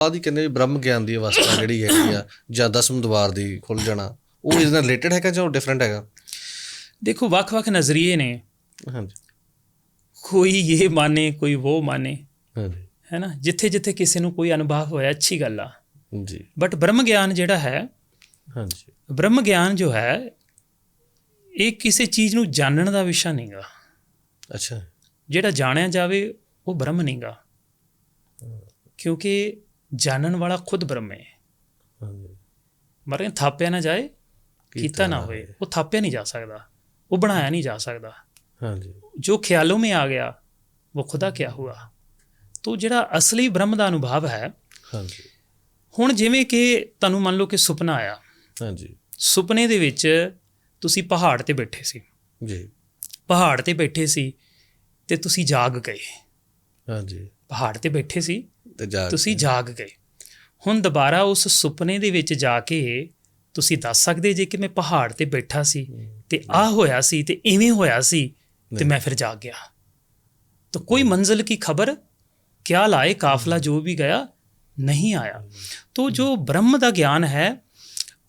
ਬਾਅਦ ਹੀ ਕਹਿੰਦੇ ਵੀ ਬ੍ਰਹਮ ਗਿਆਨ ਦੀ ਅਵਸਥਾ ਜਿਹੜੀ ਹੈਗੀ ਆ ਜਾਂ ਦਸਮ ਦਵਾਰ ਦੀ ਖੁੱਲ ਜਾਣਾ। ਉਹ ਇਸ ਨਾਲ ਰਿਲੇਟਡ ਹੈਗਾ ਜਾਂ ਉਹ ਡਿਫਰੈਂਟ ਹੈਗਾ? ਦੇਖੋ ਵੱਖ-ਵੱਖ ਨਜ਼ਰੀਏ ਨੇ। ਹਾਂਜੀ। ਕੋਈ ਇਹ ਮਾਨੇ ਕੋਈ ਉਹ ਮਾਨੇ। ਹਾਂਜੀ। ਹੈ ਨਾ? ਜਿੱਥੇ ਜਿੱਥੇ ਕਿਸੇ ਨੂੰ ਕੋਈ ਅਨੁਭਵ ਹੋਇਆ ਅੱਛੀ ਗੱਲ ਆ। ਜੀ। ਬਟ ਬ੍ਰਹਮ ਗਿਆਨ ਜਿਹੜਾ ਹੈ ਹਾਂਜੀ। ਬ੍ਰਹਮ ਗਿਆਨ ਜੋ ਹੈ ਇਹ ਕਿਸੇ ਚੀਜ਼ ਨੂੰ ਜਾਣਨ ਦਾ ਵਿਸ਼ਾ ਨਹੀਂਗਾ ਅੱਛਾ। ਜਿਹੜਾ ਜਾਣਿਆ ਜਾਵੇ ਉਹ ਬ੍ਰਹਮ ਨਹੀਂਗਾ ਕਿਉਂਕਿ ਜਾਣਨ ਵਾਲਾ ਖੁਦ ਬ੍ਰਹਮ ਹੈ। ਮਰੇ ਥਾਪਿਆ ਨਾ ਜਾਏ ਕੀਤਾ ਨਾ ਹੋਏ। ਉਹ ਥਾਪਿਆ ਨਹੀਂ ਜਾ ਸਕਦਾ। ਉਹ ਬਣਾਇਆ ਨਹੀਂ ਜਾ ਸਕਦਾ। ਹਾਂਜੀ। ਜੋ ਖਿਆਲੋ ਮੇ ਆ ਗਿਆ ਉਹ ਖੁਦਾ ਕਿਆ ਹੁਆ। ਤੋ ਜਿਹੜਾ ਅਸਲੀ ਬ੍ਰਹਮ ਦਾ ਅਨੁਭਵ ਹੈ ਹਾਂਜੀ। ਹੁਣ ਜਿਵੇਂ ਕਿ ਤੁਹਾਨੂੰ ਮੰਨ ਲਓ ਕਿ ਸੁਪਨਾ ਆਇਆ। ਹਾਂਜੀ। ਸੁਪਨੇ ਦੇ ਵਿੱਚ ਤੁਸੀਂ ਪਹਾੜ ਤੇ ਬੈਠੇ ਸੀ। ਜੀ। ਪਹਾੜ ਤੇ ਬੈਠੇ ਸੀ ਤੇ ਤੁਸੀਂ ਜਾਗ ਗਏ। ਹਾਂਜੀ। ਪਹਾੜ ਤੇ ਬੈਠੇ ਸੀ ਤੁਸੀਂ ਜਾਗ ਗਏ। ਹੁਣ ਦੁਬਾਰਾ ਉਸ ਸੁਪਨੇ ਦੇ ਵਿੱਚ ਜਾ ਕੇ ਤੁਸੀਂ ਦੱਸ ਸਕਦੇ ਜੇ ਕਿ ਮੈਂ ਪਹਾੜ ਤੇ ਬੈਠਾ ਸੀ ਤੇ ਆ ਹੋਇਆ ਸੀ ਤੇ ਇਵੇਂ ਹੋਇਆ ਸੀ ਤੇ ਮੈਂ ਫਿਰ ਜਾਗ ਗਿਆ। ਤਾਂ ਕੋਈ ਮੰਜ਼ਲ ਕੀ ਖਬਰ? ਕਿਆ ਲਾਏ? ਕਾਫਲਾ ਜੋ ਵੀ ਗਿਆ ਨਹੀਂ ਆਇਆ। ਤੋ ਜੋ ਬ੍ਰਹਮ ਦਾ ਗਿਆਨ ਹੈ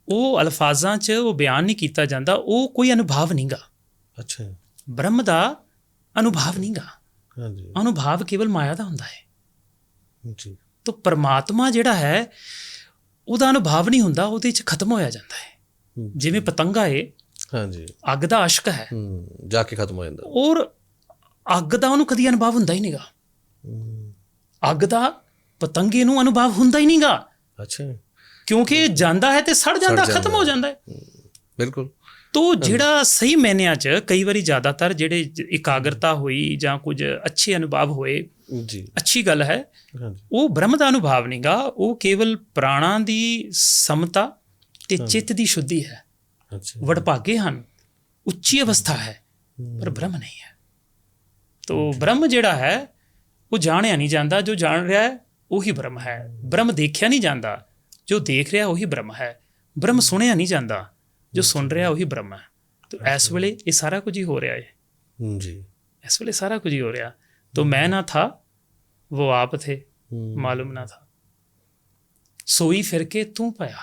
ਉਹ ਅਲਫਾਜ਼ਾਂ 'ਚ ਉਹ ਬਿਆਨ ਨਹੀਂ ਕੀਤਾ ਜਾਂਦਾ ਉਹ ਕੋਈ ਅਨੁਭਵ ਨਹੀਂਗਾ। ਅੱਛਾ। ਬ੍ਰਹਮ ਦਾ ਅਨੁਭਵ ਨਹੀਂਗਾ। ਹਾਂਜੀ। ਅਨੁਭਵ ਕੇਵਲ ਮਾਇਆ ਦਾ ਹੁੰਦਾ ਹੈ। ਜੀ। ਤੋ ਪਰਮਾਤਮਾ ਜਿਹੜਾ ਹੈ ਉਹਦਾ ਅਨੁਭਵ ਨਹੀਂ ਹੁੰਦਾ ਉਹਦੇ 'ਚ ਖਤਮ ਹੋਇਆ ਜਾਂਦਾ ਹੈ। ਜਿਵੇਂ ਪਤੰਗਾ ਏ ਹਾਂਜੀ। ਅੱਗ ਦਾ ਅਸ਼ਕ ਹੈ। ਜਾ ਕੇ ਖਤਮ ਹੋ ਜਾਂਦਾ। ਔਰ ਅੱਗ ਦਾ ਉਹਨੂੰ ਕਦੀ ਅਨੁਭਵ ਹੁੰਦਾ ਹੀ ਨਹੀਂਗਾ। ਅੱਗ ਦਾ ਪਤੰਗੇ ਨੂੰ ਅਨੁਭਵ ਹੁੰਦਾ ਹੀ ਨਹੀਂਗਾ। ਅੱਛਾ। ਕਿਉਂਕਿ ਜਾਂਦਾ ਹੈ ਤੇ ਸੜ ਜਾਂਦਾ ਖਤਮ ਹੋ ਜਾਂਦਾ ਹੈ। ਬਿਲਕੁਲ। ਤੋ ਜਿਹੜਾ ਸਹੀ ਮੈਨਿਆਂ 'ਚ ਕਈ ਵਾਰੀ ਜ਼ਿਆਦਾਤਰ ਜਿਹੜੇ ਇਕਾਗਰਤਾ ਹੋਈ ਜਾਂ ਕੁਝ ਅੱਛੇ ਅਨੁਭਵ ਹੋਏ ਜੀ। ਅੱਛੀ ਗੱਲ ਹੈ ਉਹ ਬ੍ਰਹਮ ਦਾ ਅਨੁਭਵ ਨਹੀਂਗਾ ਉਹ ਕੇਵਲ ਪ੍ਰਾਣਾਂ ਦੀ ਸਮਤਾ ਤੇ ਚਿੱਤ ਦੀ ਸ਼ੁੱਧੀ ਹੈ। ਅੱਛਾ। ਵਡਭਾਗੇ ਹਨ ਉੱਚੀ ਅਵਸਥਾ ਹੈ ਪਰ ਬ੍ਰਹਮ ਨਹੀਂ ਹੈ। ਤੋ ਬ੍ਰਹਮ ਜਿਹੜਾ ਹੈ ਉਹ ਜਾਣਿਆ ਨਹੀਂ ਜਾਂਦਾ ਜੋ ਜਾਣ ਰਿਹਾ ਹੈ ਉਹੀ ਬ੍ਰਹਮ ਹੈ। ਬ੍ਰਹਮ ਦੇਖਿਆ ਨਹੀਂ ਜਾਂਦਾ ਜੋ ਦੇਖ ਰਿਹਾ ਉਹੀ ਬ੍ਰਹਮ ਹੈ। ਬ੍ਰਹਮ ਸੁਣਿਆ ਨਹੀਂ ਜਾਂਦਾ। ਜੋ ਸੁਣ ਰਿਹਾ ਉਹੀ ਬ੍ਰਹਮਾ ਹੈ। ਤੋ ਇਸ ਵੇਲੇ ਇਹ ਸਾਰਾ ਕੁਝ ਹੀ ਹੋ ਰਿਹਾ ਹੈ ਜੀ। ਇਸ ਵੇਲੇ ਸਾਰਾ ਕੁਝ ਹੀ ਹੋ ਰਿਹਾ। ਤੋ ਮੈਂ ਨਾ ਥਾ ਉਹ ਆਪ ਥੇ ਮਾਲੂਮ ਨਾ ਥਾ। ਸੋਈ ਫਿਰ ਕੇ ਤੂੰ ਪਿਆ।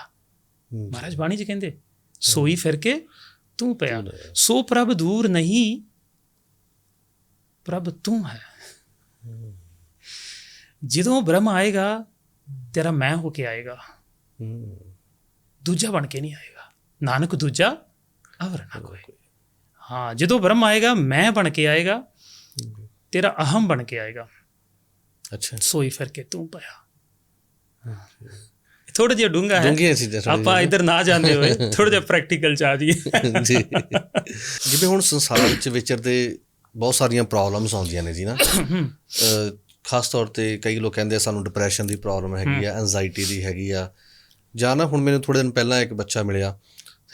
ਮਹਾਰਾਜ ਬਾਣੀ ਜੀ ਕਹਿੰਦੇ ਸੋਈ ਫਿਰ ਕੇ ਤੂੰ ਪਿਆ। ਸੋ ਪ੍ਰਭ ਦੂਰ ਨਹੀਂ ਪ੍ਰਭ ਤੂੰ ਹੈ। ਜਦੋਂ ਬ੍ਰਹਮ ਆਏਗਾ ਤੇਰਾ ਮੈਂ ਹੋ ਕੇ ਆਏਗਾ। ਦੂਜਾ ਬਣ ਕੇ ਨਹੀਂ ਆਏਗਾ। ਨਾਨਕ ਦੂਜਾ ਅਵਰ ਨਾ ਕੋਈ। ਹਾਂ ਜਦੋਂ ਬ੍ਰਹਮ ਆਏਗਾ ਮੈਂ ਬਣ ਕੇ ਆਏਗਾ ਤੇਰਾ ਅਹਮ ਬਣ ਕੇ ਆਏਗਾ। ਅੱਛਾ। ਸੋਈ ਫਿਰ ਕੇ ਤੂੰ ਪਿਆ। ਥੋੜਾ ਜਿਹਾ ਡੂੰਗਾ ਹੈ। ਡੂੰਘੀਆਂ ਚੀਜ਼ਾਂ ਥੋੜ੍ਹੀਆਂ ਆਪਾਂ ਇਧਰ ਨਾ ਜਾਂਦੇ ਹੋਏ ਥੋੜਾ ਜਿਹਾ ਪ੍ਰੈਕਟੀਕਲ ਚ ਆ ਜੀ ਜੀ। ਜਿਵੇਂ ਹੁਣ ਸੰਸਾਰ ਵਿੱਚ ਵਿਚਰਦੇ ਬਹੁਤ ਸਾਰੀਆਂ ਪ੍ਰੋਬਲਮਸ ਆਉਂਦੀਆਂ ਨੇ ਜੀ ਨਾ। ਖਾਸ ਤੌਰ ਤੇ ਕਈ ਲੋਕ ਕਹਿੰਦੇ ਸਾਨੂੰ ਡਿਪਰੈਸ਼ਨ ਦੀ ਪ੍ਰੋਬਲਮ ਹੈਗੀ ਆ ਐਂਜ਼ਾਈਟੀ ਦੀ ਹੈਗੀ ਆ। ਜਾਂ ਨਾ ਹੁਣ ਮੈਨੂੰ ਥੋੜੇ ਦਿਨ ਪਹਿਲਾਂ ਇੱਕ ਬੱਚਾ ਮਿਲਿਆ।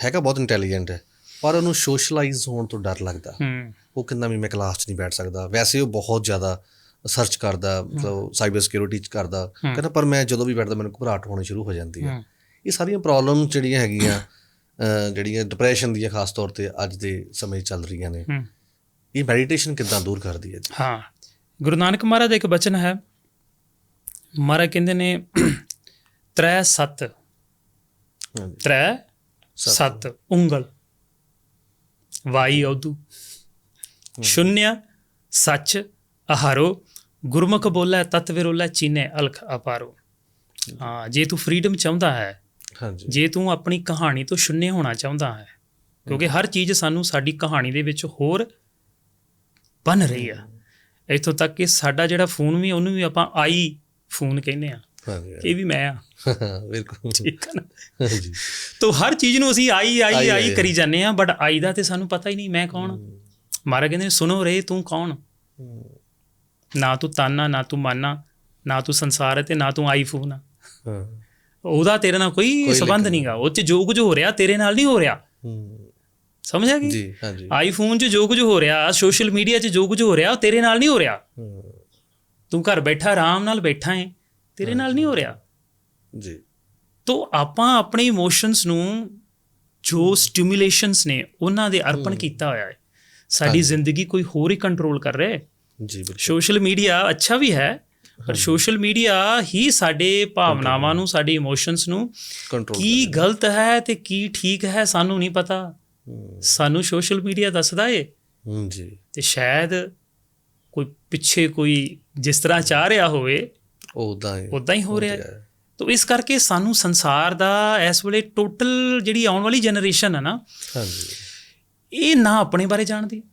ਹੈਗਾ ਬਹੁਤ ਇੰਟੈਲੀਜੈਂਟ ਹੈ ਪਰ ਉਹਨੂੰ ਸੋਸ਼ਲਾਈਜ਼ ਹੋਣ ਤੋਂ ਡਰ ਲੱਗਦਾ। ਉਹ ਕਹਿੰਦਾ ਵੀ ਮੈਂ ਕਲਾਸ 'ਚ ਨਹੀਂ ਬੈਠ ਸਕਦਾ। ਵੈਸੇ ਉਹ ਬਹੁਤ ਜ਼ਿਆਦਾ ਸਰਚ ਕਰਦਾ ਮਤਲਬ ਸਾਈਬਰ ਸਿਕਿਉਰਿਟੀ 'ਚ ਕਰਦਾ। ਕਹਿੰਦਾ ਪਰ ਮੈਂ ਜਦੋਂ ਵੀ ਬੈਠਦਾ ਮੈਨੂੰ ਘਬਰਾਹਟ ਹੋਣੀ ਸ਼ੁਰੂ ਹੋ ਜਾਂਦੀ ਹੈ। ਇਹ ਸਾਰੀਆਂ ਪ੍ਰੋਬਲਮ ਜਿਹੜੀਆਂ ਹੈਗੀਆਂ ਜਿਹੜੀਆਂ ਡਿਪਰੈਸ਼ਨ ਦੀਆਂ ਖਾਸ ਤੌਰ ਤੇ ਅੱਜ ਦੇ ਸਮੇਂ ਚੱਲ ਰਹੀਆਂ ਨੇ। ਇਹ ਮੈਡੀਟੇਸ਼ਨ ਕਿੱਦਾਂ ਦੂਰ ਕਰਦੀ ਹੈ ਜੀ? ਹਾਂ। ਗੁਰੂ ਨਾਨਕ ਮਹਾਰਾਜ ਦਾ ਇੱਕ ਬਚਨ ਹੈ। ਮਹਾਰਾਜ ਕਹਿੰਦੇ ਨੇ ਤ੍ਰੈ ਸਤ। ਹਾਂਜੀ। ਤ੍ਰੈ ਸਤ। ਉਂਗਲ। ਵਾਈ ਔਦੂ ਸ਼ੂਨਿਆ ਸੱਚ ਆਹਾਰੋ ਗੁਰਮੁਖ ਬੋਲੇ ਤਤ ਵਿਰੋਲੇ ਚੀਨੇ ਅਲਖ ਅਪਾਰੋ। ਹਾਂ। ਜੇ ਤੂੰ ਫਰੀडम ਚਾਹੁੰਦਾ ਹੈ ਹਾਂਜੀ। ਜੇ ਤੂੰ ਆਪਣੀ ਕਹਾਣੀ ਤੋਂ ਸ਼ੁੰਨੇ ਹੋਣਾ ਚਾਹੁੰਦਾ ਹੈ ਕਿਉਂਕਿ ਹਰ ਚੀਜ਼ ਸਾਨੂੰ ਸਾਡੀ ਕਹਾਣੀ ਦੇ ਵਿੱਚ ਹੋਰ ਬਣ ਰਹੀ ਆ। ਇੱਥੋਂ ਤੱਕ ਕਿ ਸਾਡਾ ਜਿਹੜਾ ਫੋਨ ਵੀ ਉਹਨੂੰ ਵੀ ਆਪਾਂ ਆਈ ਫੋਨ ਕਹਿੰਦੇ ਆ। ਇਹ ਵੀ ਮੈਂ ਆ। ਬਿਲਕੁਲ। ਠੀਕ ਹੈ ਨਾ? ਹਾਂਜੀ। ਤੋ ਹਰ ਚੀਜ਼ ਨੂੰ ਅਸੀਂ ਆਈ ਆਈ, ਆਈ ਕਰੀ ਜਾਂਦੇ ਆ ਬਟ ਆਈ ਦਾ ਤੇ ਸਾਨੂੰ ਪਤਾ ਹੀ ਨਹੀਂ ਮੈਂ ਕੌਣ? ਮਾਰਾ ਕਹਿੰਦੇ ਸੁਣੋ ਰੇ ਤੂੰ ਕੌਣ? ਨਾ ਤੂੰ ਤਾਨਾ ਨਾ ਤੂੰ ਮਾਨਾ ਨਾ ਤੂੰ ਸੰਸਾਰ ਹੈ ਤੇ ਨਾ ਤੂੰ ਆਈਫੋਨ ਆ। ਉਹਦਾ ਤੇਰੇ ਨਾਲ ਕੋਈ ਸਬੰਧ ਨਹੀਂਗਾ। ਉਹ ਚ ਜੋ ਕੁਝ ਹੋ ਰਿਹਾ ਤੇਰੇ ਨਾਲ ਨਹੀਂ ਹੋ ਰਿਹਾ। ਸਮਝ ਆ ਗਈ? ਜੀ ਹਾਂਜੀ। ਆਈਫੋਨ 'ਚ ਜੋ ਕੁਝ ਹੋ ਰਿਹਾ ਸੋਸ਼ਲ ਮੀਡੀਆ 'ਚ ਜੋ ਕੁਝ ਹੋ ਰਿਹਾ ਉਹ ਤੇਰੇ ਨਾਲ ਨਹੀਂ ਹੋ ਰਿਹਾ। ਤੂੰ ਘਰ ਬੈਠਾ ਆਰਾਮ ਨਾਲ ਬੈਠਾ ਹੈ ਤੇਰੇ ਨਾਲ ਨਹੀਂ ਹੋ ਰਿਹਾ। ਜੀ। ਤੋ ਆਪਾਂ ਆਪਣੇ ਇਮੋਸ਼ਨਸ ਨੂੰ ਜੋ ਸਟਿਮੂਲੇਸ਼ਨਸ ਨੇ ਉਹਨਾਂ ਦੇ ਅਰਪਣ ਕੀਤਾ ਹੋਇਆ ਹੈ। ਸਾਡੀ ਜ਼ਿੰਦਗੀ ਕੋਈ ਹੋਰ ਹੀ ਕੰਟਰੋਲ ਕਰ ਰਿਹਾ ਹੈ। ਜੀ ਬਿਲਕੁਲ। ਸੋਸ਼ਲ ਮੀਡੀਆ ਅੱਛਾ ਵੀ ਹੈ ਪਰ ਸੋਸ਼ਲ ਮੀਡੀਆ ਹੀ ਸਾਡੇ ਭਾਵਨਾਵਾਂ ਨੂੰ ਸਾਡੇ ਇਮੋਸ਼ਨਸ ਨੂੰ ਕੰਟਰੋਲ ਕੀ ਗਲਤ ਹੈ ਤੇ ਕੀ ਠੀਕ ਹੈ ਸਾਨੂੰ ਨਹੀਂ ਪਤਾ। ਸਾਨੂੰ ਸੋਸ਼ਲ ਮੀਡੀਆ ਦੱਸਦਾ ਏ। ਜੀ। ਤੇ ਸ਼ਾਇਦ ਕੋਈ ਪਿੱਛੇ ਕੋਈ ਜਿਸ ਤਰ੍ਹਾਂ ਚਾਹ ਰਿਹਾ ਹੋਵੇ ਉਦਾਂ ਹੀ। ਉਦਾਂ ਹੀ ਹੋ ਰਿਹਾ। ਹੈ। ਤੋ ਇਸ ਕਰਕੇ ਸਾਨੂੰ ਸੰਸਾਰ ਦਾ ਇਸ ਵੇਲੇ ਟੋਟਲ ਜਿਹੜੀ ਆਉਣ ਵਾਲੀ ਜਨਰੇਸ਼ਨ ਹੈ ਨਾ ਹਾਂਜੀ। ਇਹ ਨਾ ਆਪਣੇ ਬਾਰੇ ਜਾਣਦੀ।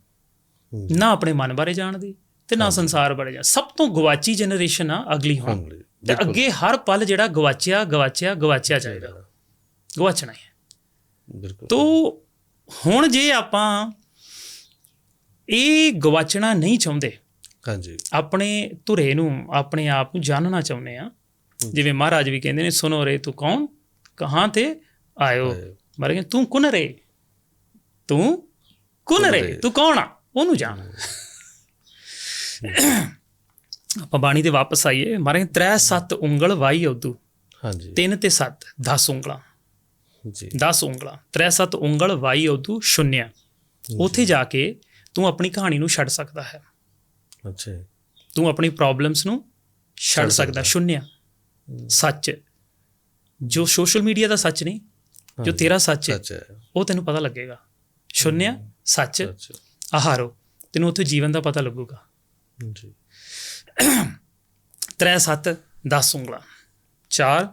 ਨਾ ਆਪਣੇ ਮਨ ਬਾਰੇ ਜਾਣਦੀ ਤੇ ਨਾ ਸੰਸਾਰ ਬਾਰੇ ਜਾਣ ਸਭ ਤੋਂ ਗਵਾਚੀ ਜਨਰੇਸ਼ਨ ਆ ਅਗਲੀ ਹੁਣ। ਹਾਂਜੀ ਤੇ ਅੱਗੇ ਹਰ ਪਲ ਜਿਹੜਾ ਗਵਾਚਿਆ ਗਵਾਚਿਆ ਗਵਾਚਿਆ ਜਾਏਗਾ। ਗਵਾਚਣਾ ਹੈ। ਬਿਲਕੁਲ। ਤੋ ਹੁਣ ਜੇ ਆਪਾਂ ਇਹ ਗਵਾਚਣਾ ਨਹੀਂ ਚਾਹੁੰਦੇ ਹਾਂਜੀ। ਆਪਣੇ ਧੁਰੇ ਨੂੰ ਆਪਣੇ ਆਪ ਨੂੰ ਜਾਣਨਾ ਚਾਹੁੰਦੇ ਆ ਜਿਵੇਂ ਮਹਾਰਾਜ ਵੀ ਕਹਿੰਦੇ ਨੇ ਸੁਨੋ ਰੇ ਤੂੰ ਕੌਣ? ਕਹਾਂ ਤੇ ਆਇਓ। ਮਾਰੇ ਤੂੰ ਕੁਨ ਰੇ? ਤੂੰ ਕੁਨ ਰੇ? ਰੇ। ਤੂੰ ਕੌਣ ਆ? ਉਹਨੂੰ ਜਾਣ। ਆਪਾਂ ਬਾਣੀ ਤੇ ਵਾਪਸ ਆਈਏ। ਮਾਰੇ ਤ੍ਰੈ ਸੱਤ ਉਂਗਲ ਵਾਈ ਉਦੂ ਹਾਂਜੀ। ਤਿੰਨ ਤੇ ਸੱਤ 10 ਉਂਗਲਾਂ। ਜੀ। 10 ਉਂਗਲਾਂ। ਤ੍ਰੈ ਸੱਤ ਉਂਗਲ ਵਾਈ ਉਦੂ ਸ਼ੁੰਨਿਆ। ਉੱਥੇ ਜਾ ਕੇ ਤੂੰ ਆਪਣੀ ਕਹਾਣੀ ਨੂੰ ਛੱਡ ਸਕਦਾ ਹੈ। ਅੱਛਾ। ਤੂੰ ਆਪਣੀ ਪ੍ਰੋਬਲਮਸ ਨੂੰ ਛੱਡ ਸਕਦਾ ਸ਼ੁੰਨਿਆ। ਸੱਚ। ਜੋ ਸੋਸ਼ਲ ਮੀਡੀਆ ਦਾ ਸੱਚ ਨਹੀਂ ਜੋ ਤੇਰਾ ਸੱਚ ਹੈ ਉਹ ਤੈਨੂੰ ਪਤਾ ਲੱਗੇਗਾ। ਸ਼ੁੰਨਿਆ ਸੱਚ ਆਹਾਰੋ। ਤੈਨੂੰ ਉੱਥੇ ਜੀਵਨ ਦਾ ਪਤਾ ਲੱਗੂਗਾ। ਜੀ। ਤ੍ਰੈ ਸੱਤ 10 ਉਂਗਲਾਂ। 4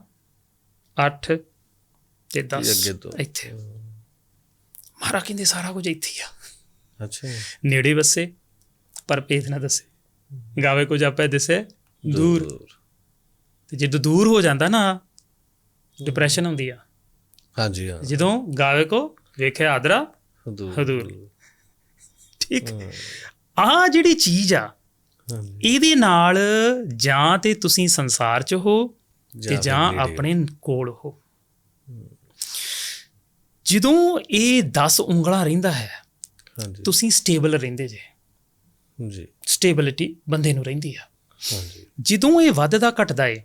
8 ਤੇ 10 ਇਹ ਅੱਗੇ ਤੋਂ। ਇੱਥੇ। ਮਹਾਰਾ ਕਹਿੰਦੇ ਸਾਰਾ ਕੁਝ ਇੱਥੇ ਆ। ਅੱਛਾ। ਨੇੜੇ ਵਸੇ ਪਰ ਭੇਦ ਨਾ ਦੱਸੇ। ਗਾਵੇ ਕੁਝ ਆਪੇ ਦਿਸੇ ਦੂਰ। ਤੇ ਜਦੋਂ ਦੂਰ ਹੋ ਜਾਂਦਾ ਨਾ ਡਿਪਰੈਸ਼ਨ ਹੁੰਦੀ ਆ। ਹਾਂਜੀ ਹਾਂ। ਜਦੋਂ ਗਾਵੇ ਕੋ ਵੇਖਿਆ ਆਦਰਾ ਹਦੂਰ। ਠੀਕ ਆ ਜਿਹੜੀ ਚੀਜ਼ ਆ ਇਹਦੇ ਨਾਲ ਜਾਂ ਤੇ ਤੁਸੀਂ ਸੰਸਾਰ 'ਚ ਹੋ ਤੇ ਜਾਂ ਆਪਣੇ ਕੋਲ ਹੋ। ਜਦੋਂ ਇਹ 10 ਉਂਗਲਾਂ ਰਹਿੰਦਾ ਹੈ ਹਾਂਜੀ। ਤੁਸੀਂ ਸਟੇਬਲ ਰਹਿੰਦੇ ਜੇ। ਜੀ ਸਟੇਬਿਲਿਟੀ ਬੰਦੇ ਨੂੰ ਰਹਿੰਦੀ ਆ। ਹਾਂਜੀ। ਜਦੋਂ ਇਹ ਵੱਧਦਾ ਘਟਦਾ ਏ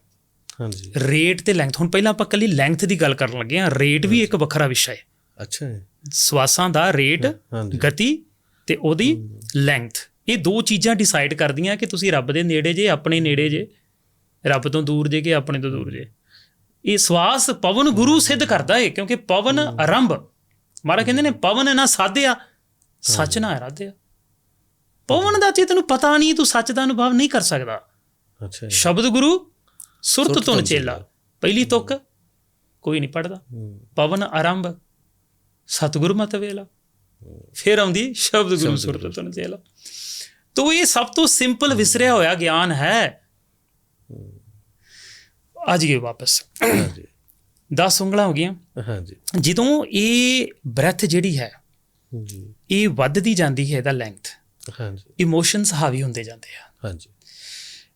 ਹਾਂਜੀ। ਰੇਟ ਤੇ ਲੈਂਥ ਹੁਣ ਪਹਿਲਾਂ ਆਪਾਂ ਕੱਲੀ ਲੈਂਥ ਦੀ ਗੱਲ ਕਰਨ ਲੱਗੇ ਆ ਰੇਟ ਵੀ ਇੱਕ ਵੱਖਰਾ ਵਿਸ਼ਾ ਹੈ ਅੱਛਾ ਜੀ। ਸਵਾਸਾਂ ਦਾ ਰੇਟ ਗਤੀ ਤੇ ਉਹਦੀ ਲੈਂਥ ਇਹ ਦੋ ਚੀਜ਼ਾਂ ਡਿਸਾਈਡ ਕਰਦੀਆਂ ਕਿ ਤੁਸੀਂ ਰੱਬ ਦੇ ਨੇੜੇ ਜੇ ਆਪਣੇ ਨੇੜੇ ਜੇ। ਰੱਬ ਤੋਂ ਦੂਰ ਜੇ ਕਿ ਆਪਣੇ ਤੋਂ ਦੂਰ ਜੇ। ਇਹ ਸਵਾਸ ਪਵਨ ਗੁਰੂ ਸਿੱਧ ਕਰਦਾ ਏ ਕਿਉਂਕਿ ਪਵਨ ਆਰੰਭ। ਮਾਰਾ ਕਹਿੰਦੇ ਨੇ ਪਵਨ ਨਾ ਸਾਧਿਆ ਸੱਚ ਨਾ ਆਰਾਧਿਆ ਪਵਨ ਦਾ ਜੇ ਤੈਨੂੰ ਪਤਾ ਨਹੀਂ ਤੂੰ ਸੱਚ ਦਾ ਅਨੁਭਵ ਨਹੀਂ ਕਰ ਸਕਦਾ। ਅੱਛਾ। ਸ਼ਬਦ ਗੁਰੂ ਸੁਰਤ ਧੁਨ ਚੇਲਾ ਪਹਿਲੀ ਤੁਕ ਕੋਈ ਨਹੀਂ ਪੜਦਾ ਪਵਨ ਆਰੰਭ ਸਤਿਗੁਰ ਮਤ ਵੇਲਾ। ਫਿਰ ਆਉਂਦੀ ਸ਼ਬਦ ਗੁਰੂ ਸੁਰਤ ਧੁਨ ਚੇਲਾ ਤੋ ਇਹ ਸਭ ਤੋਂ ਸਿੰਪਲ ਵਿਸਰਿਆ ਹੋਇਆ ਗਿਆਨ ਹੈ। ਅੱਜ ਇਹ ਵਾਪਸ। ਹਾਂਜੀ। 10 ਉਂਗਲਾਂ ਹੋ ਗਈਆਂ। ਹਾਂਜੀ। ਜਦੋਂ ਇਹ ਬ੍ਰੈਥ ਜਿਹੜੀ ਹੈ ਜੀ। ਇਹ ਵੱਧਦੀ ਜਾਂਦੀ ਹੈ ਇਹਦਾ ਲੈਂਥ ਹਾਂਜੀ। ਇਮੋਸ਼ਨਸ ਹਾਵੀ ਹੁੰਦੇ ਜਾਂਦੇ ਆ। ਹਾਂਜੀ।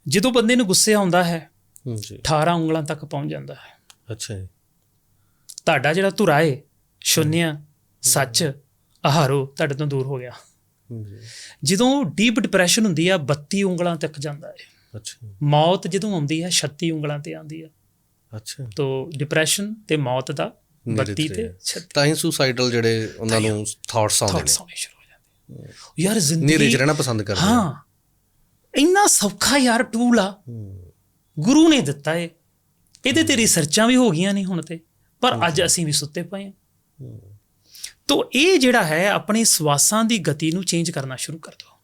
ਜਦੋਂ ਬੰਦੇ ਨੂੰ ਗੁੱਸੇ ਆਉਂਦਾ ਹੈ ਜੀ। 18 ਉਂਗਲਾਂ ਤੱਕ ਪਹੁੰਚ ਜਾਂਦਾ ਹੈ। ਅੱਛਾ ਜੀ। ਤੁਹਾਡਾ ਜਿਹੜਾ ਧੁਰਾ ਏ ਸ਼ੂਨਿਆ ਸੱਚ ਆਹਾਰੋ ਤੁਹਾਡੇ ਤੋਂ ਦੂਰ ਹੋ ਗਿਆ। ਜੀ। ਜਦੋਂ ਡੀਪ ਡਿਪਰੈਸ਼ਨ ਹੁੰਦੀ ਆ 32 ਉਂਗਲਾਂ ਤੱਕ ਜਾਂਦਾ ਹੈ ਅੱਛਾ। ਮੌਤ ਜਦੋਂ ਆਉਂਦੀ ਹੈ 36 ਉਂਗਲਾਂ ਤੇ ਆਉਂਦੀ ਆ। ਅੱਛਾ। ਤੋ ਡਿਪਰੈਸ਼ਨ ਤੇ ਮੌਤ ਦਾ ਨੇੜੇ 32 ਤੇ ਤੇ 36 ਤਾਂ ਹੀ ਸੁਸਾਈਡਲ ਜਿਹੜੇ ਉਹਨਾਂ ਨੂੰ ਥਾਟਸ ਆਉਂਦੇ ਨੇ। ਯਾਰ ਜ਼ਿੰਦਗੀ ਰਹਿਣਾ ਪਸੰਦ ਕਰਦੇ। ਹਾਂ। ਇੰਨਾ ਸੌਖਾ ਯਾਰ ਟੂਲ ਆ। ਗੁਰੂ ਨੇ ਦਿੱਤਾ ਏ। ਇਹਦੇ ਤੇ ਰਿਸਰਚਾਂ ਵੀ ਹੋ ਗਈਆਂ ਨੇ ਹੁਣ ਤੇ। ਪਰ ਅੱਜ ਅਸੀਂ ਵੀ ਸੁੱਤੇ ਪਏ ਹਾਂ ਤੋ ਇਹ ਜਿਹੜਾ ਹੈ ਆਪਣੇ ਸਵਾਸਾਂ ਦੀ ਗਤੀ ਨੂੰ ਚੇਂਜ ਕਰਨਾ ਸ਼ੁਰੂ ਕਰ ਦਿਓ।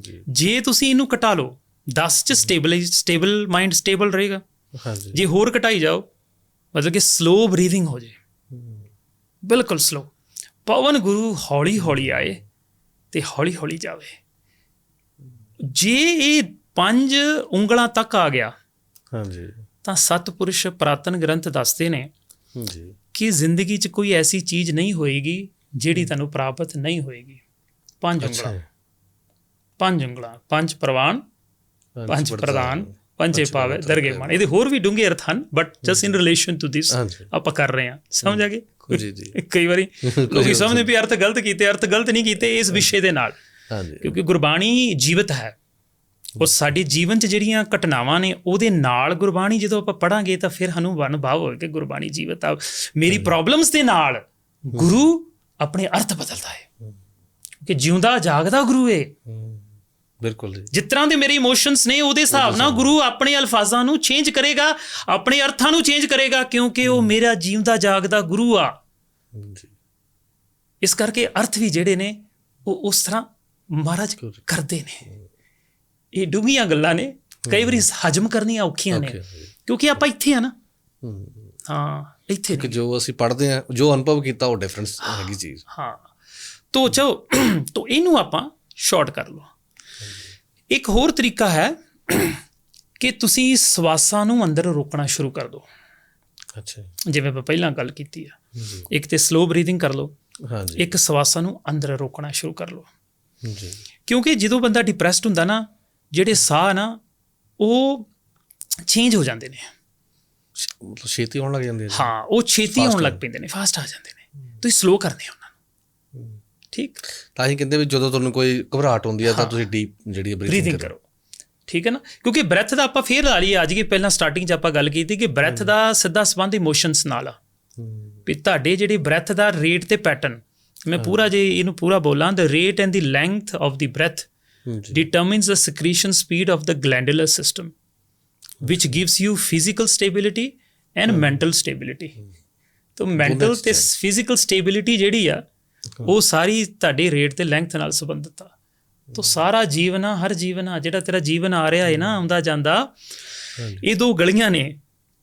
ਜੀ। ਜੇ ਤੁਸੀਂ ਇਹਨੂੰ ਘਟਾ ਲਓ 10 ਚ ਸਟੇਬਲ ਸਟੇਬਲ ਮਾਈਂਡ ਸਟੇਬਲ ਰਹੇਗਾ। ਹਾਂਜੀ। ਜੇ ਹੋਰ ਘਟਾਈ ਜਾਓ ਮਤਲਬ ਕਿ ਸਲੋ ਬਰੀਥਿੰਗ ਹੋ ਜੇ। ਬਿਲਕੁਲ ਸਲੋ ਪਵਨ ਗੁਰੂ ਹੌਲੀ ਹੌਲੀ ਆਏ। ਤੇ ਹੌਲੀ ਹੌਲੀ ਜਾਵੇ। ਜੇ ਇਹ ਪੰਜ ਉਂਗਲਾਂ ਤੱਕ ਆ ਗਿਆ ਹਾਂਜੀ। ਤਾਂ ਸਤਪੁਰਸ਼ ਪ੍ਰਾਤਨ ਗ੍ਰੰਥ ਦੱਸਦੇ ਨੇ ਜੀ ਕਿ ਜ਼ਿੰਦਗੀ 'ਚ ਕੋਈ ਐਸੀ ਚੀਜ਼ ਨਹੀਂ ਹੋਏਗੀ ਜਿਹੜੀ ਤੁਹਾਨੂੰ ਪ੍ਰਾਪਤ ਨਹੀਂ ਹੋਏਗੀ। ਪੰਜ ਉਂਗਲਾਂ। ਪੰਜ ਉਂਗਲਾਂ। ਪੰਜ ਪ੍ਰਵਾਨ। ਪੰਜ ਪ੍ਰਦਾਨ ਪੰਜੇ ਪਾਵੇ ਦਰਗੇ ਮਨ ਇਹਦੇ ਹੋਰ ਵੀ ਡੂੰਘੇ ਅਰਥ ਹਨ but just in relation to ਹਾਂਜੀ ਆਪਾਂ ਕਰ ਰਹੇ ਹਾਂ ਸਮਝ ਆ ਗਏ ਜੀ ਜੀ ਕਈ ਵਾਰੀ ਲੋਕੀ ਸਮਝਦੇ ਵੀ ਅਰਥ ਗਲਤ ਕੀਤੇ ਅਰਥ ਗਲਤ ਨਹੀਂ ਕੀਤੇ ਇਸ ਵਿਸ਼ੇ ਦੇ ਨਾਲ ਹਾਂਜੀ ਕਿਉਂਕਿ ਗੁਰਬਾਣੀ ਜੀਵਤ ਹੈ ਉਹ ਸਾਡੇ ਜੀਵਨ 'ਚ ਜਿਹੜੀਆਂ ਘਟਨਾਵਾਂ ਨੇ ਉਹਦੇ ਨਾਲ ਗੁਰਬਾਣੀ ਜਦੋਂ ਆਪਾਂ ਪੜਾਂਗੇ ਤਾਂ ਫਿਰ ਸਾਨੂੰ ਅਨੁਭਵ ਹੋਵੇ ਕਿ ਗੁਰਬਾਣੀ ਜੀਵਤ ਆ ਮੇਰੀ ਪ੍ਰੋਬਲਮਸ ਦੇ ਨਾਲ ਗੁਰੂ ਆਪਣੇ ਅਰਥ ਬਦਲਦਾ ਹੈ ਕਿ ਜਿਉਂਦਾ ਜਾਗਦਾ ਗੁਰੂ ਹੈ ਹੂੰ, ਬਿਲਕੁਲ ਜੀ। ਜਿਸ ਤਰ੍ਹਾਂ ਦੇ ਮੇਰੇ ਇਮੋਸ਼ਨਸ ਨੇ ਉਹਦੇ ਹਿਸਾਬ ਨਾਲ ਗੁਰੂ ਆਪਣੇ ਅਲਫਾਜ਼ਾਂ ਨੂੰ ਚੇਂਜ ਕਰੇਗਾ ਆਪਣੇ ਅਰਥਾਂ ਨੂੰ ਚੇਂਜ ਕਰੇਗਾ ਕਿਉਂਕਿ ਉਹ ਮੇਰਾ ਜੀਵਦਾ ਜਾਗਦਾ ਗੁਰੂ ਆ। ਇਸ ਕਰਕੇ ਅਰਥ ਵੀ ਜਿਹੜੇ ਨੇ ਉਹ ਉਸ ਤਰ੍ਹਾਂ ਮਹਾਰਾਜ ਕਰਦੇ ਨੇ। ਇਹ ਡੂੰਘੀਆਂ ਗੱਲਾਂ ਨੇ। ਕਈ ਵਾਰੀ ਹਜਮ ਕਰਨੀਆਂ ਔਖੀਆਂ ਨੇ। ਕਿਉਂਕਿ ਆਪਾਂ ਇੱਥੇ ਆ ਨਾ। ਹੂੰ। ਹਾਂ ਇੱਥੇ ਕਿ ਜੋ ਅਸੀਂ ਪੜ੍ਹਦੇ ਆ ਜੋ ਅਨੁਭਵ ਕੀਤਾ ਉਹ ਡਿਫਰੈਂਸ ਹੈਗੀ ਚੀਜ਼। ਹਾਂ। ਤੋ ਚੋ ਤੋ ਇਹਨੂੰ ਆਪਾਂ ਸ਼ਾਰਟ ਕਰ ਲਓ। ਇੱਕ ਹੋਰ ਤਰੀਕਾ ਹੈ ਕਿ ਤੁਸੀਂ ਸਵਾਸਾਂ ਨੂੰ ਅੰਦਰ ਰੋਕਣਾ ਸ਼ੁਰੂ ਕਰ ਦਿਓ। ਅੱਛਾ ਜਿਵੇਂ ਆਪਾਂ ਪਹਿਲਾਂ ਗੱਲ ਕੀਤੀ ਆ। ਇੱਕ ਤੇ ਸਲੋ ਬਰੀਥਿੰਗ ਕਰ ਲਓ। ਹਾਂਜੀ ਇੱਕ ਸਵਾਸਾਂ ਨੂੰ ਅੰਦਰ ਰੋਕਣਾ ਸ਼ੁਰੂ ਕਰ ਲਓ। ਜੀ। ਕਿਉਂਕਿ ਜਦੋਂ ਬੰਦਾ ਡਿਪਰੈਸਡ ਹੁੰਦਾ ਨਾ ਜਿਹੜੇ ਸਾਹ ਨਾ ਉਹ ਚੇਂਜ ਹੋ ਜਾਂਦੇ ਨੇ। ਮਤਲਬ ਛੇਤੀ ਆਉਣ ਲੱਗ ਜਾਂਦੀ ਹੈ ਜੀ। ਹਾਂ ਉਹ ਛੇਤੀ ਆਉਣ ਲੱਗ ਹੋ- ਪੈਂਦੇ ਨੇ ਫਾਸਟ ਆ ਜਾਂਦੇ ਨੇ। ਤੁਸੀਂ ਸਲੋ ਕਰਨੇ ਉਹਨਾਂ ਨੂੰ। ਠੀਕ। ਤਾਂ ਹੀ ਕਹਿੰਦੇ ਵੀ ਜਦੋਂ ਤੁਹਾਨੂੰ ਕੋਈ ਘਬਰਾਹਟ ਹੁੰਦੀ ਹੈ ਤਾਂ ਤੁਸੀਂ ਡੀਪ ਜਿਹੜੀ ਬਰੀਥਿੰਗ ਕਰੋ। ਠੀਕ ਹੈ ਨਾ? ਕਿਉਂਕਿ ਬ੍ਰੈਥ ਦਾ ਆਪਾਂ ਫੇਰ ਲਾ ਲਈਏ ਅੱਜ ਕੀ ਪਹਿਲਾਂ ਸਟਾਰਟਿੰਗ 'ਚ ਆਪਾਂ ਗੱਲ ਕੀਤੀ ਕਿ ਬ੍ਰੈਥ ਦਾ ਸਿੱਧਾ ਸੰਬੰਧ ਇਮੋਸ਼ਨਸ ਨਾਲ ਆ। ਵੀ ਤੁਹਾਡੇ ਜਿਹੜੀ ਬ੍ਰੈਥ ਦਾ ਰੇਟ ਤੇ ਪੈਟਰਨ ਮੈਂ ਪੂਰਾ ਜੇ ਇਹਨੂੰ ਪੂਰਾ ਬੋਲਾਂ rate and the length of the breath ਜੀ। determines the secretion speed of the glandular system which gives you physical stability and mental stability ਤਾਂ ਮੈਂਟਲ ਤੇ ਫਿਜ਼ੀਕਲ ਸਟੇਬਿਲਿਟੀ ਜਿਹੜੀ ਆ ਉਹ ਸਾਰੀ ਤੁਹਾਡੇ ਰੇਟ ਤੇ ਲੈਂਥ ਨਾਲ ਸੰਬੰਧਿਤ ਆ। ਤਾਂ ਸਾਰਾ ਜੀਵਨ ਆ ਹਰ ਜੀਵਨ ਆ ਜਿਹੜਾ ਤੇਰਾ ਜੀਵਨ ਆ ਰਿਹਾ ਹੈ ਨਾ ਆਉਂਦਾ ਜਾਂਦਾ ਇਹ ਦੋ ਗਲੀਆਂ ਨੇ।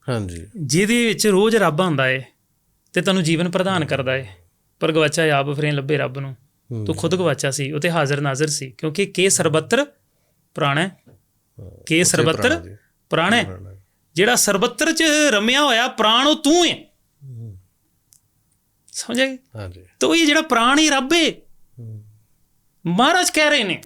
ਹਾਂਜੀ। ਜਿਹਦੇ ਵਿੱਚ ਰੋਜ਼ ਰੱਬ ਆਉਂਦਾ ਏ ਤੇ ਤੈਨੂੰ ਜੀਵਨ ਪ੍ਰਦਾਨ ਕਰਦਾ ਏ। ਪਰ ਗਵਾਚਾ ਆਪ ਫਰੇ ਲੱਭੇ ਰੱਬ ਨੂੰ। ਤੂੰ ਖੁਦ ਗਵਾਚਾ ਸੀ ਉਹ ਤੇ ਹਾਜ਼ਰ ਨਾਜ਼ਰ ਸੀ ਕਿਉਂਕਿ ਕੇ ਸਰਬੱਤਰ ਪ੍ਰਾਣ ਹੈ। ਕੇ ਸਰਬੱਤਰ। ਪ੍ਰਾਣ ਹੈ। ਜਿਹੜਾ ਸਰਬੱਤਰ ਚ ਰਮਿਆ ਹੋਇਆ ਪ੍ਰਾਣ ਉਹ ਤੂੰ ਹੈ। ਸਮਝੇ ਹਾਂਜੀ। ਤੋ ਇਹ ਜਿਹੜਾ ਪ੍ਰਾਣ ਹੀ ਰੱਬ ਏ ਮਹਾਰਾਜ ਕਹਿ ਰਹੇ ਨੇ।